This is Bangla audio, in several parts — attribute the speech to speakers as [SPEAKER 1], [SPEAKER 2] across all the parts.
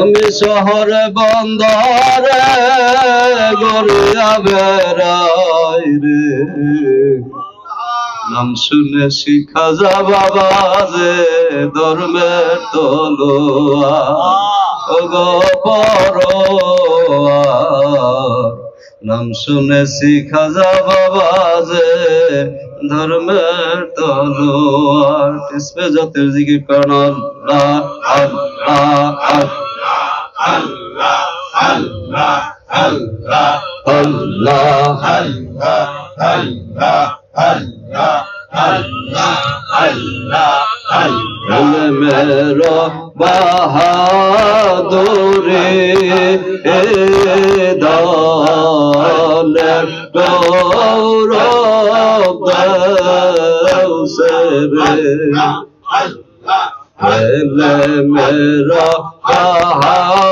[SPEAKER 1] আমি শহরে বন্দরে গড়িয়া বেড়াই রে। নাম শুনে শিখা যা বাবা যে ধর্মের তলোয়া ও গো পরোয়ার। নাম শুনে শিখা যা বাবা যে ধর্মের তলোয়ার। কিসমে জাতের জিকির করেন আল্লাহ। আল্লাহ আল্লাহ আল্লাহ বলে মেরো বাহাদুরে দলের গৌরব এলে মেরা বাহাদুরে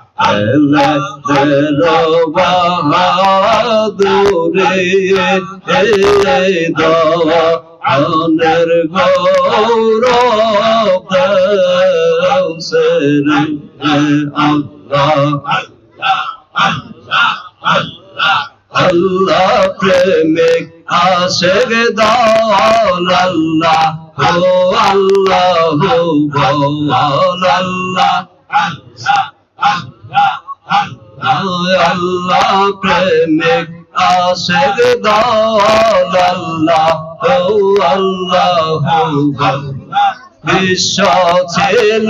[SPEAKER 1] সপে বাহাদুরে দনের গৌরব আল্লাহ আল্লাহ প্রেমিক আশেক দল আল্লাহ ও আল্লাহ হো বল আল্লাহ আল্লাহ প্রেমিক আশেক দল আল্লাহ আল্লাহ বিশ্ব ছিল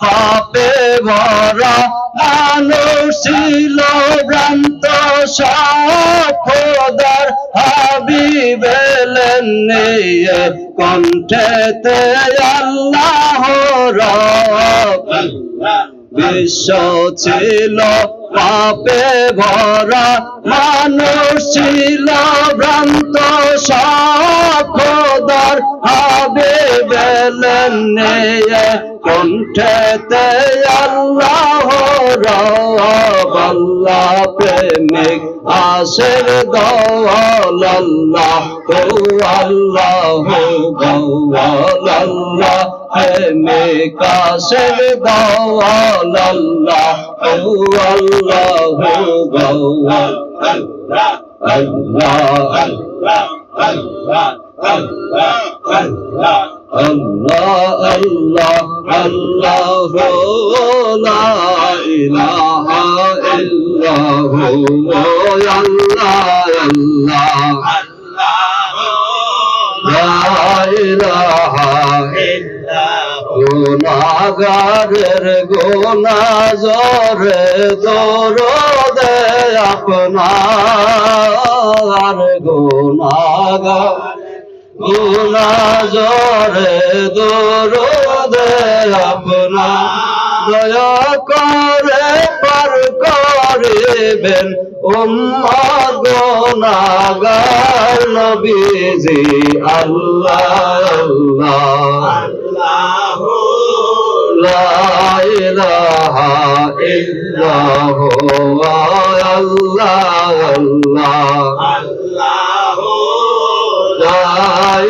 [SPEAKER 1] পাপে ভরা মানুষ ছিল ভ্রান্ত সফদার হাবিবেলেন নিয়ে কণ্ঠেতে আল্লাহ রব বিশ্ব ছিল পাপে ভরা মানুষ ছিল ভ্রান্ত সখদার হবে বেলেন কণ্ঠে কণ্ঠেতে আল্লাহ আল্লাহ প্রেমিক আশের দল আল্লাহ ও আল্লাহ গৌল আল্লাহ প্রেমিক আশের দল আল্লাহ ও আল্লাহ গৌল আল্লাহ আল্লাহ আল্লাহ ইলাহা ইল্লাহু আল্লাহ আল্লাহ লা ইলাহা গুনাগারের গোনা জরে দরদে আপনার গুনাগার গুনা জরে দরদে আপনা দয়া করে, পার করিবেন উম্মত গুনাগার নবীজি। আল্লাহ আল্লাহ। লা ইলাহা ইল্লাহু, আল্লাহ আল্লাহ। লা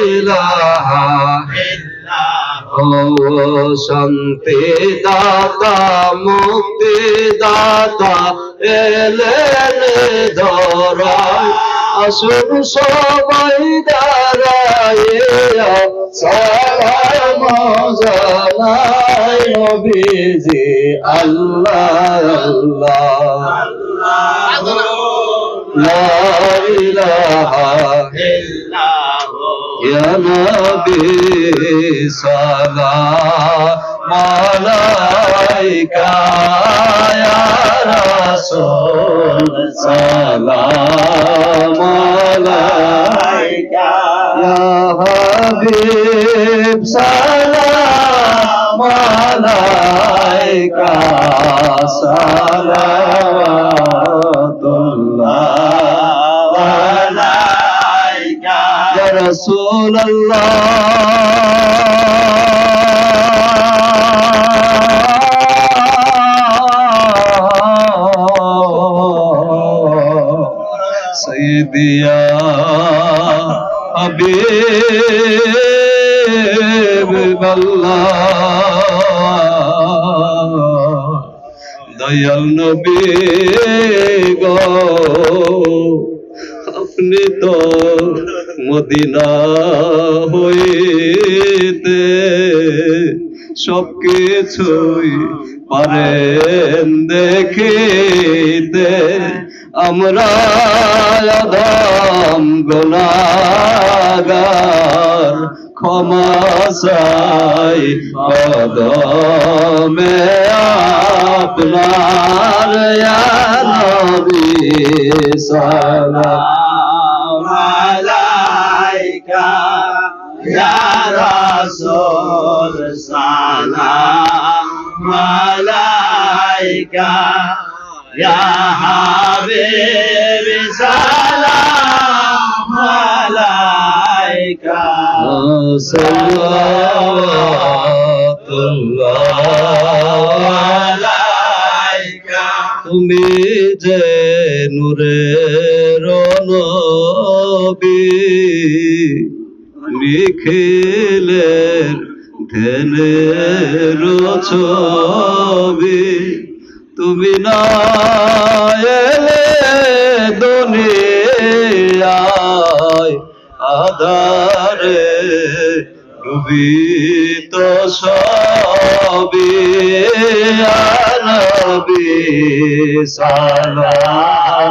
[SPEAKER 1] ইলাহা শান্তি দাতা মুক্তি দাতা এলেন ধরায়। আসুন সবাই দাঁড়াইয়া সালাম জানাই নবীজি। আল্লাহ আল্লাহ। লা ইলাহা يا Ya Nabi Salam Alaika Ya Rasul Salam Alaika Ya Habib Salam Alaika Salam رسول الله سيدي يا حبيب الله Dayal নবী গো আপনি তো মদিনা হইতে সব কিছুই পারেন দেখিতে। আমরা আদম গোনাগার ক্ষমা কদমে আপনার নবী সালাম।
[SPEAKER 2] রাসূল সালাম আলাইকা ইয়া হাবিব সালাম আলাইকা আলাইকা
[SPEAKER 1] তুমি যে নূরের নবী নিখিলের ধ্যানের ছবি। তুমি না এলে দুনিয়ায় আধারে ডুবিত সবি নবী সালাম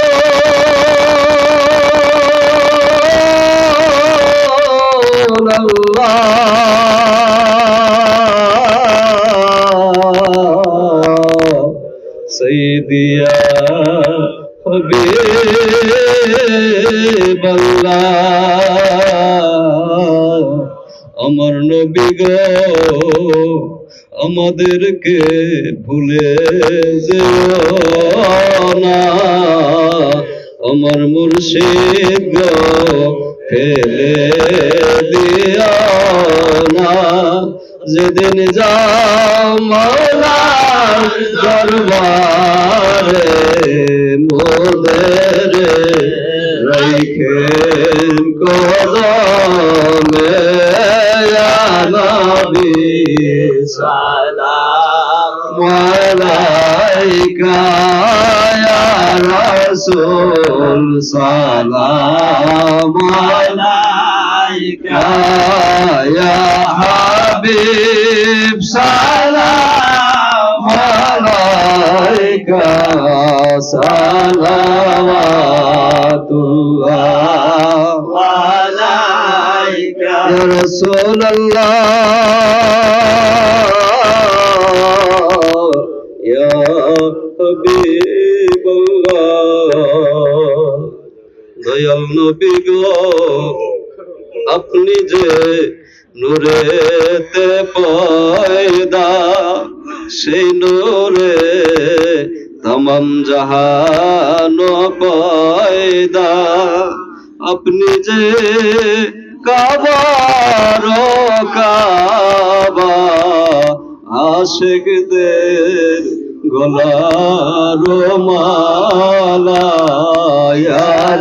[SPEAKER 1] করবে বল্লা আমার নবী গো, আমাদেরকে ভুলে যে না। আমার মুর্শিদ গো, ফেলে দিয়া না। যেদিন যা মৌলা দরবারে মোদের রাইখে কদমে নবী
[SPEAKER 2] সালাম।
[SPEAKER 1] মালাইকা ইয়া রাসূল সালাম।
[SPEAKER 2] আলাইকা
[SPEAKER 1] ইয়া হাবিব সালাম। আলাইকা সালাওয়াতুল্লাহ
[SPEAKER 2] আলাইকা
[SPEAKER 1] ইয়া রাসূলুল্লাহ ইয়া হাবিবাল্লাহ দয়াল নবী গো আপনি যে নূরেতে পয়দা সেই নূরে তমাম জাহান পয়দা। আপনি যে কাবার কাবা, আশেকদের গলার মালা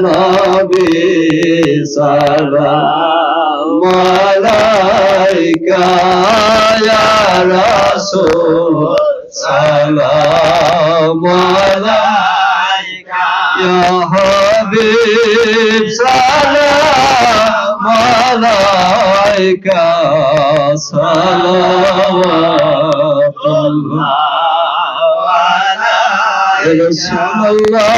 [SPEAKER 1] নবী সালাম আলাইকা رسول سلام عليك يا حبيب سلام عليك صلوات الله عليك رسول الله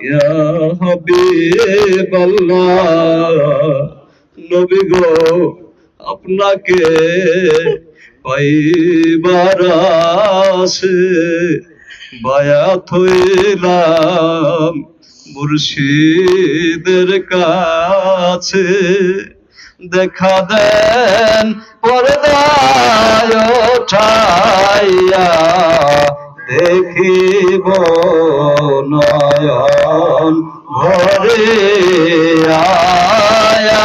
[SPEAKER 1] يا حبيب الله নবী গো, আপনাকে পাইবার আসে বায়াত হইলাম মুর্শিদের কাছে। দেখা দেন পর্দায় ওঠাইয়া দেখিব নয়ন ভরে আয়া।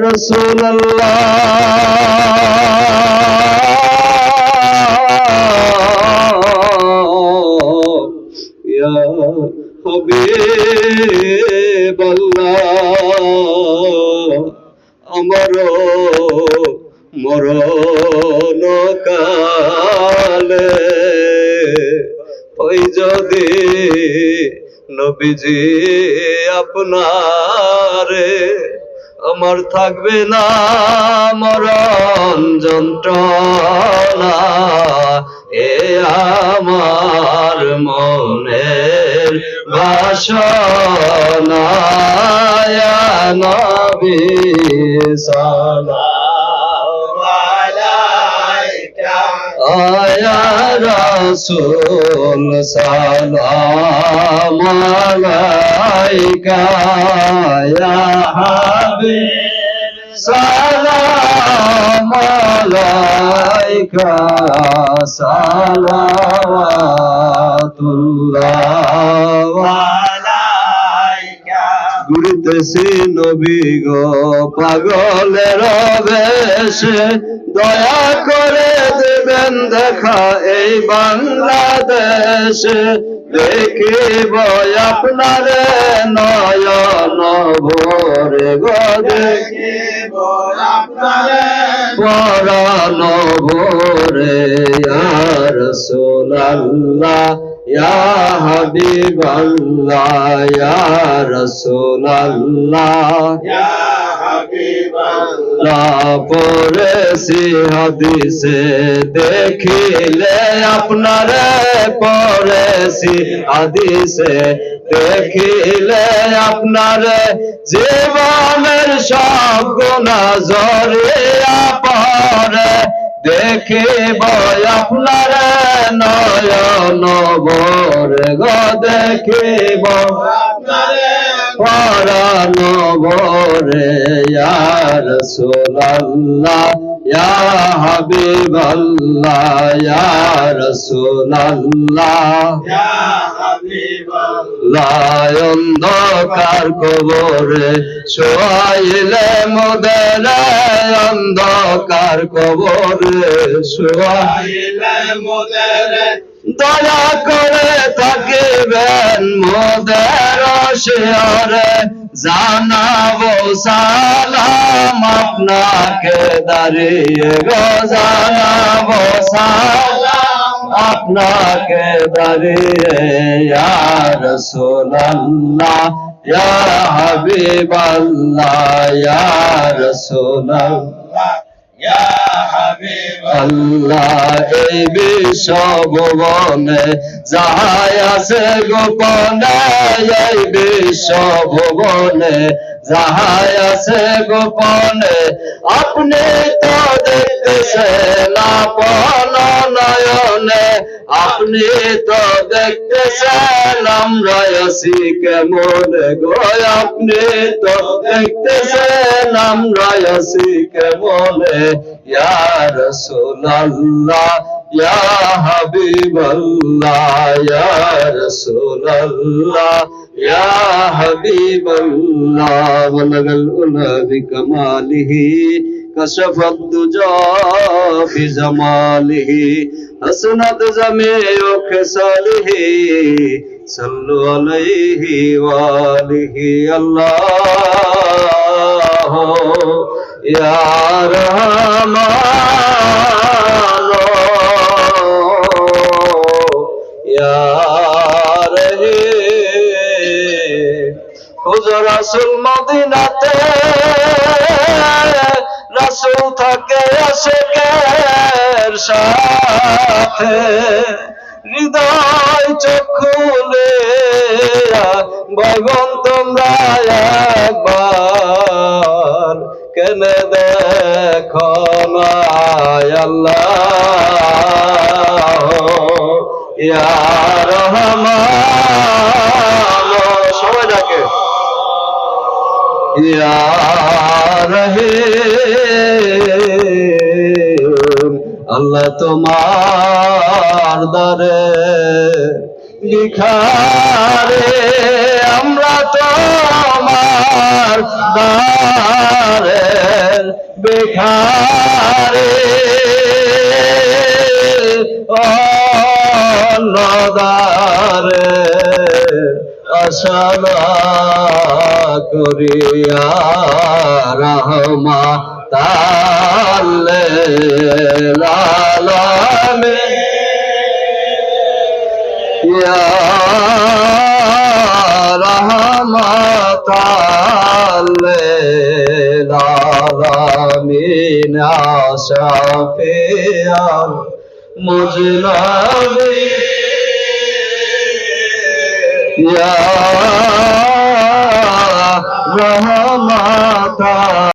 [SPEAKER 1] রসুল হবে বল্লা আমার মরণ কালে ওই যদি নবীজি আপনারে আমার থাকবে না মরণ যন্ত্রণা। এ আমার মনের ইয়া নবী সালাম। আয়া রাসূল সালাম আলাইকা ইয়া হাবিব সালাম আলাইকা সালাওয়াতুল্লাহ ঘুরিতেছি নবী গো, পাগলের বেশে দয়া করে দেবেন দেখা এই বাংলাদেশে। দেখিব আপনার নয়ন ভোরে গো দেখি
[SPEAKER 2] দেখিব আপনারে
[SPEAKER 1] আর ইয়া হাবিবাল্লাহ লা পড়েছি হাদিসে দেখিলে আপনারে পড়েছি হাদিসে দেখিলে আপনারে জীবনের সব গুণা জরিয়া পরে দেখিব আপনারে ভরে গো দেখিব। পরানো ভরে ইয়ার সোনাল্লাহ ইয়া হাবিবাল্লাহ ইয়ার সোনাল্লাহ
[SPEAKER 2] ইয়া
[SPEAKER 1] অন্ধকার কবরে শোয়াইলে মোদের অন্ধকার কবরে শোয়াই
[SPEAKER 2] আইলে মোদেরে
[SPEAKER 1] দয়া করে থাকিবেন মোদের শিয়রে জানাব সালাম আপনাকে দাঁড়িয়ে গো, জানাব সালাম। আপনাকে দাঁড়িয়ে, ইয়া ইয়া ইয়া
[SPEAKER 2] ইয়া
[SPEAKER 1] আল্লাহ এই বিশ্ব যাহাই আছে গোপনে, এই বিশ্ব যাহাই আছে গোপনে, আপনি তো দেখতেছেন আপন নয়নে আপনি তো দেখতেছেন আমরা আছি কেমন গো আপনি তো দেখতেছেন আমরা আছি কেমন ইয়া রাসূলুল্লাহ ইয়া হাবিবাল্লাহ ইয়া রাসূলুল্লাহ ইয়া হাবিবাল্লাহ বলগল উলা বিকমালিহি কশব জমালি হসনত জমে খালি সল্লু আলহি ওয়ালিহি আল্লাহ রে হুজরা সুলমদিনাতে রাসূল থাকে আশেকের সাথে। হৃদয় চক্ষুলে ভগবান তোমরা একবার। কেন দেখো না আল্লাহ? ইয়া রহমান। আল্লাহ তোমার দরে লিখারে আমরা তোমার দারে বেখারে। অন্নদারে আশালা করিয়া রহমা তালে লালামে ইয়া রহমতালে লালামিন আশাফিয়াল মুজনাবি ইয়া রহমতা